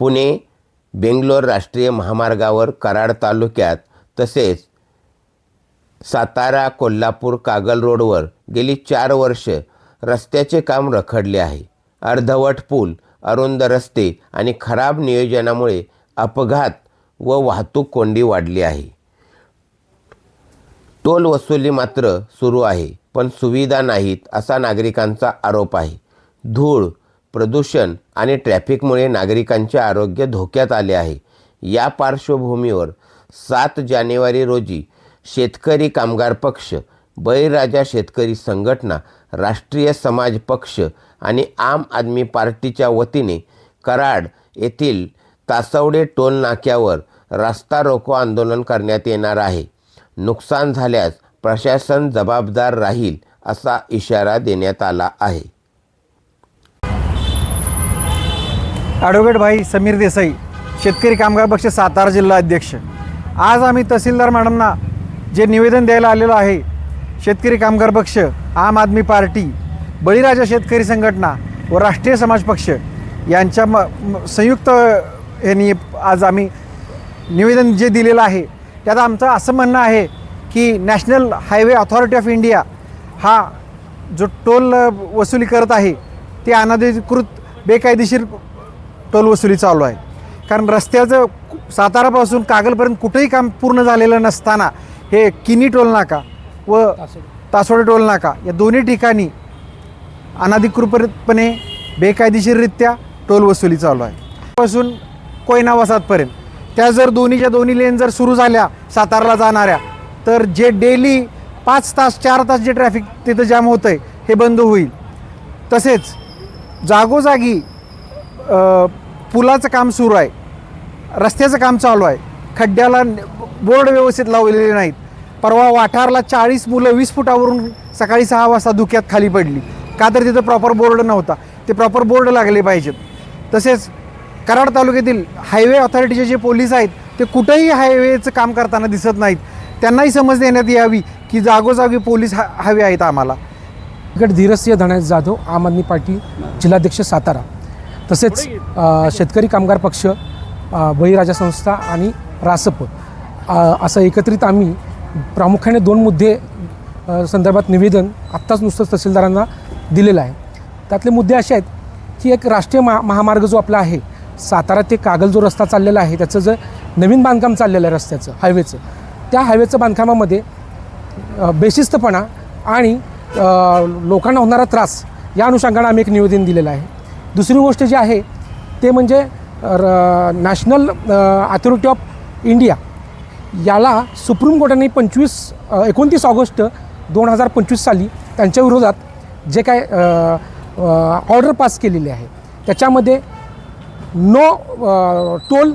पुणे बेंगलोर राष्ट्रीय महामार्गावर कराड तालुक्यात तसेच सातारा कोल्हापूर कागल रोडवर गेली चार वर्ष रस्त्याचे काम रखडले आहे. अर्धवट पूल अरुंद रस्ते आणि खराब नियोजनामुळे अपघात व वाहतूक कोंडी वाढली आहे. टोल वसुली मात्र सुरू आहे पण सुविधा नाहीत असा नागरिकांचा आरोप आहे. धूळ प्रदूषण आणि ट्रॅफिकमुळे नागरिकांचे आरोग्य धोक्यात आले आहे. या पार्श्वभूमीवर सात जानेवारी रोजी शेतकरी कामगार पक्ष बळीराजा शेतकरी संघटना राष्ट्रीय समाज पक्ष आणि आम आदमी पार्टीच्या वतीने कराड येथील तासवडे टोल नाक्यावर रस्ता रोको आंदोलन करण्यात येणार आहे. नुकसान झाल्यास प्रशासन जबाबदार राहील असा इशारा देण्यात आला आहे. ॲडव्होकेट भाई समीर देसाई शेतकरी कामगार पक्ष सातारा जिल्हा अध्यक्ष. आज आम्ही तहसीलदार मॅडमना जे निवेदन द्यायला आलेलो आहे शेतकरी कामगार पक्ष आम आदमी पार्टी बळीराजा शेतकरी संघटना व राष्ट्रीय समाज पक्ष यांच्या म संयुक्त यांनी आज आम्ही निवेदन जे दिलेलं आहे त्यात आमचं असं म्हणणं आहे की national highway authority of India हा जो टोल वसुली करत आहे ते अनधिकृत बेकायदेशीर टोल वसुली चालू आहे. कारण रस्त्याचं सातारापासून कागलपर्यंत कुठेही काम पूर्ण झालेलं नसताना हे किनी टोल नाका व तासोडे टोल नाका या दोन्ही ठिकाणी अनाधिकृतपणे बेकायदेशीररित्या टोल वसुली चालू आहे. पासून कोयना वसाहतपर्यंत. त्या जर दोन्हीच्या दोन्ही लेन जर सुरू झाल्या सातारला जाणाऱ्या तर जे डेली पाच तास चार तास जे ट्रॅफिक तिथं जाम होतं आहे हे बंद होईल. तसेच जागोजागी पुलाचं काम सुरू आहे. रस्त्याचं काम चालू आहे. खड्ड्याला बोर्ड व्यवस्थित लावलेले नाहीत. परवा वाठारला चाळीस मुलं वीस फुटावरून सकाळी सहा वाजता धुक्यात खाली पडली. का तर तिथं प्रॉपर बोर्ड नव्हता. ते प्रॉपर बोर्ड लागले पाहिजेत. तसेच कराड तालुक्यातील हायवे ऑथॉरिटीचे जे पोलीस आहेत ते कुठंही हायवेचं काम करताना दिसत नाहीत. त्यांनाही समज देण्यात यावी की जागोजागी पोलीस हा हवे आहेत आम्हाला. गट धीरसिंह धनाज जाधव आम आदमी पार्टी जिल्हाध्यक्ष सातारा. तसेच शेतकरी कामगार पक्ष बळीराजा संस्था आणि रासप असं एकत्रित आम्ही प्रामुख्याने दोन मुद्दे संदर्भात निवेदन आत्ताच नुसतंच तहसीलदारांना दिलेलं आहे. त्यातले मुद्दे असे आहेत की एक राष्ट्रीय महा महामार्ग जो आपला आहे सातारा ते कागल जो रस्ता चाललेला आहे त्याचं जे नवीन बांधकाम चाललेलं आहे रस्त्याचं हायवेचं त्या हायवेचं बांधकामामध्ये बेशिस्तपणा आणि लोकांना होणारा त्रास या अनुषंगानं आम्ही एक निवेदन दिलेलं आहे. दुसरी गोष्ट जी आहे ते म्हणजे र नॅशनल अथॉरिटी ऑफ इंडिया याला सुप्रीम कोर्टाने पंचवीस एकोणतीस ऑगस्ट दोन हजार पंचवीस साली त्यांच्या विरोधात जे काय ऑर्डर पास केलेली आहे. त्याच्यामध्ये no toll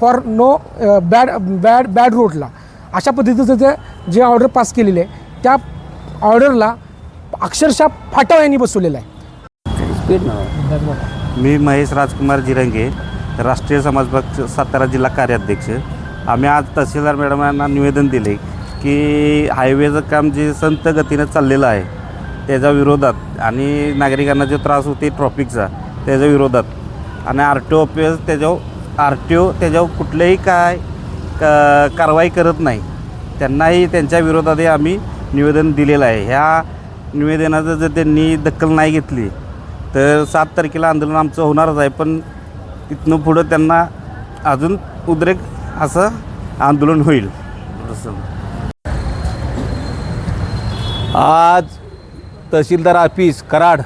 for no bad bad bad रोडला अशा पद्धतीचं जे जे ऑर्डर पास केलेले आहे त्या ऑर्डरला अक्षरशः फाटाव यांनी बसवलेलं आहे. मी महेश राजकुमार जिरंगे राष्ट्रीय समाज पक्ष सातारा जिल्हा कार्याध्यक्ष. आम्ही आज तहसीलदार मॅडम यांना निवेदन दिले की हायवेचं काम जे संत गतीनं चाललेलं आहे त्याच्या विरोधात आणि नागरिकांना जो त्रास होते ट्रॉफिकचा त्याच्या विरोधात. आणि आर टी ओ ऑफिस त्याच्यावर आर टी ओ त्याच्यावर कुठलंही काय क कारवाई करत नाही. त्यांनाही त्यांच्या विरोधातही आम्ही निवेदन दिलेलं आहे. ह्या निवेदनाचं जर त्यांनी दखल नाही घेतली तर सात तारखेला आंदोलन आमचं होणारच आहे पण इथनं पुढं त्यांना अजून उद्रेक असं आंदोलन होईल. आज तहसीलदार ऑफिस कराड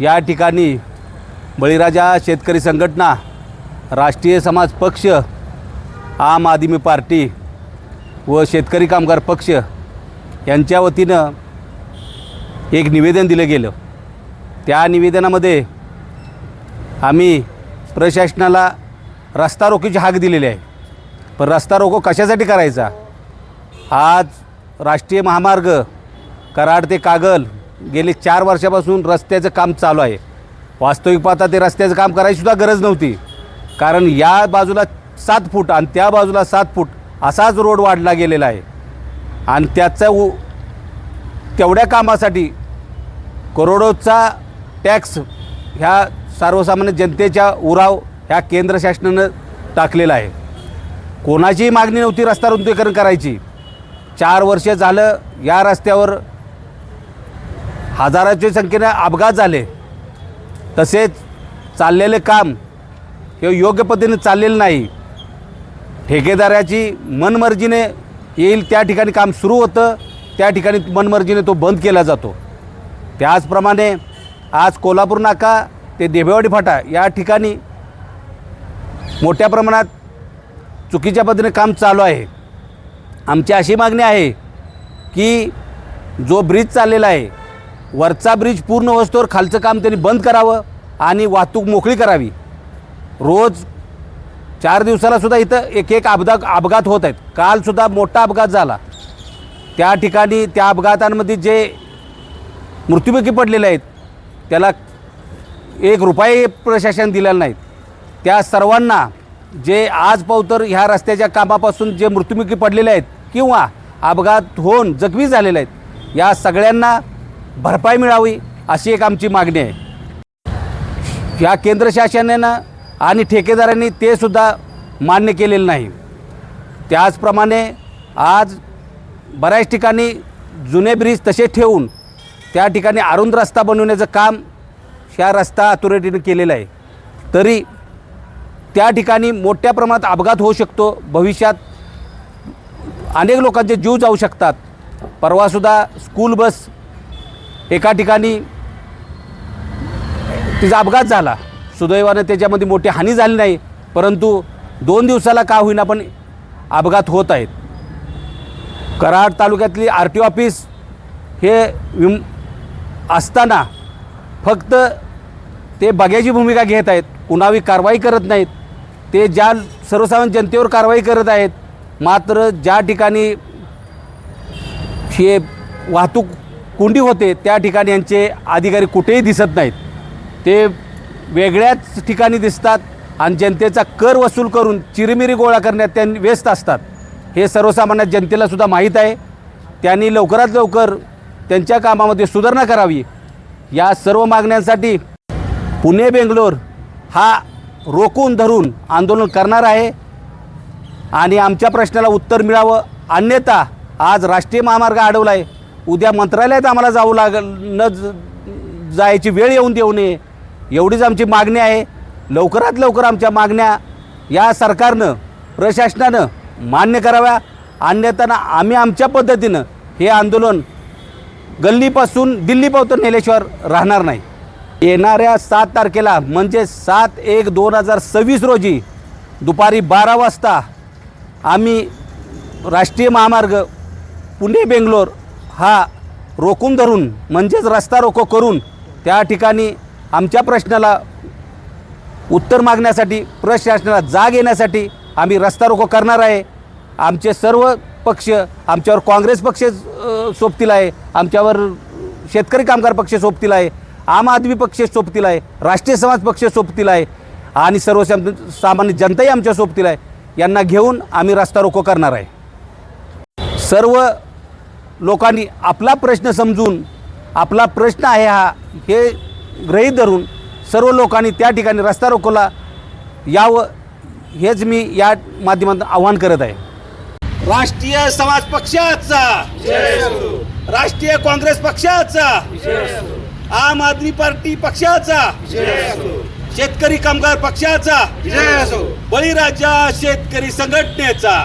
या ठिकाणी बळीराजा शेतकरी संघटना राष्ट्रीय समाज पक्ष आम आदमी पार्टी व शेतकरी कामगार पक्ष यांच्या वतीनं एक निवेदन दिलं गेलं. त्या निवेदनामध्ये आम्ही प्रशासनाला रस्ता रोखीची हाक दिलेली आहे. पण रस्ता रोको कशासाठी करायचा? आज राष्ट्रीय महामार्ग कराड ते कागल गेले चार वर्षापासून रस्त्याचं काम चालू आहे. वास्तविक पाहता ते रस्त्याचं काम करायचीसुद्धा गरज नव्हती. कारण या बाजूला सात फूट आणि त्या बाजूला सात फूट असाच रोड वाढला गेलेला आहे. आणि त्याचा उ तेवढ्या कामासाठी करोडोचा टॅक्स ह्या सर्वसामान्य जनतेच्या उराव ह्या केंद्र शासनानं टाकलेला आहे. कोणाचीही मागणी नव्हती रस्ता रुंदीकरण करायची. चार वर्ष झालं या रस्त्यावर हजाराच्या संख्येने अपघात झाले. तसेच चाललेले काम हे योग्य पद्धतीने चाललेलं नाही. ठेकेदाराची मनमर्जीने येईल त्या ठिकाणी काम सुरू होतं त्या ठिकाणी मनमर्जीने तो बंद केला जातो. त्याचप्रमाणे आज कोल्हापूर नाका ते देबेवाडी फाटा या ठिकाणी मोठ्या प्रमाणात चुकीच्या पद्धतीने काम चालू आहे. आमची अशी मागणी आहे की जो ब्रिज चाललेला आहे वरचा ब्रिज पूर्ण वस्तूवर खालचं काम त्यांनी बंद करावं आणि वाहतूक मोकळी करावी. रोज चार दिवसाला सुद्धा इथं एक एक अपघात अपघात होत आहेत. कालसुद्धा मोठा अपघात झाला. त्या ठिकाणी त्या अपघातांमध्ये जे मृत्युमुखी पडलेले आहेत त्याला एक रुपयाही प्रशासन दिलेला नाहीत त्या सर्वांना जे आज पावतर ह्या रस्त्याच्या कामापासून जे मृत्युमुखी पडलेले आहेत किंवा अपघात होऊन जखमी झालेले आहेत या सगळ्यांना भरपाई मिळावी अशी एक आमची मागणी आहे. या केंद्र शासनानं आणि ठेकेदारांनी ते सुद्धा मान्य केलेलं नाही. त्याचप्रमाणे आज बऱ्याच ठिकाणी जुने ब्रिज तसे ठेवून त्या ठिकाणी अरुंद रस्ता बनवण्याचं काम ह्या रस्ता अथॉरिटीनं केलेलं आहे. तरी त्या ठिकाणी मोठ्या प्रमाणात अपघात होऊ शकतो. भविष्यात अनेक लोकांचे जीव जाऊ शकतात. परवासुद्धा स्कूल बस एका ठिकाणी तिचा अपघात झाला. सुदैवानं त्याच्यामध्ये मोठी हानी झाली नाही परंतु दोन दिवसाला का होईना पण अपघात होत आहेत. कराड तालुक्यातली आर टी ऑफिस हे विम असताना फक्त ते बघ्याची भूमिका घेत आहेत कुणावी कारवाई करत नाहीत ते ज्या सर्वसामान्य जनतेवर कारवाई करत आहेत मात्र ज्या ठिकाणी हे वाहतूक कोंडी होते त्या ठिकाणी यांचे अधिकारी कुठेही दिसत नाहीत. ते वेगळ्याच ठिकाणी दिसतात आणि जनतेचा कर वसूल करून चिरमिरी गोळा करण्यात त्यांनी व्यस्त असतात. हे सर्वसामान्य जनतेला सुद्धा माहीत आहे. त्यांनी लवकरात लवकर त्यांच्या कामामध्ये सुधारणा करावी. या सर्व मागण्यांसाठी पुणे बेंगलोर हा रोखून धरून आंदोलन करणार आहे. आणि आमच्या प्रश्नाला उत्तर मिळावं. अन्यथा आज राष्ट्रीय महामार्ग अडवला आहे उद्या मंत्रालयात आम्हाला जावं लागल न जायची वेळ येऊन देऊ नये. एवढीच आमची मागणी आहे. लवकरात लवकर आमच्या मागण्या या सरकारनं प्रशासनानं मान्य कराव्या. अन्यथा आम्ही आमच्या पद्धतीनं हे आंदोलन गल्लीपासून दिल्लीपासून नेल्याशिवाय राहणार नाही. येणाऱ्या सात तारखेला म्हणजे सात एक दोन हजार सव्वीस रोजी दुपारी बारा वाजता आम्ही राष्ट्रीय महामार्ग पुणे बेंगलोर हा रोखून धरून म्हणजेच रस्ता रोको करून त्या ठिकाणी आमच्या प्रश्नाला उत्तर मागण्यासाठी प्रशासनाला जाग येण्यासाठी आम्ही रस्ता रोको करणार आहे. आमचे सर्व पक्ष आमच्यावर काँग्रेस पक्ष सोबतील आहे. आमच्यावर शेतकरी कामगार पक्ष सोबतील आहे. आम आदमी पक्ष सोबतील आहे. राष्ट्रीय समाज पक्ष सोबतील आहे. आणि सर्वसाम सामान्य जनताही आमच्या सोबतील आहे. यांना घेऊन आम्ही रस्ता रोको करणार आहे. सर्व लोकांनी आपला प्रश्न समजून आपला प्रश्न आहे हा हे ग्रहीत धरून सर्व लोकांनी त्या ठिकाणी रस्ता रोकोला यावं हेच मी या माध्यमातून आवाहन करत आहे. राष्ट्रीय समाज पक्षाचा. राष्ट्रीय काँग्रेस पक्षाचा. आम आदमी पार्टी पक्षाचा. शेतकरी कामगार पक्षाचा. बळीराजा शेतकरी संघटनेचा.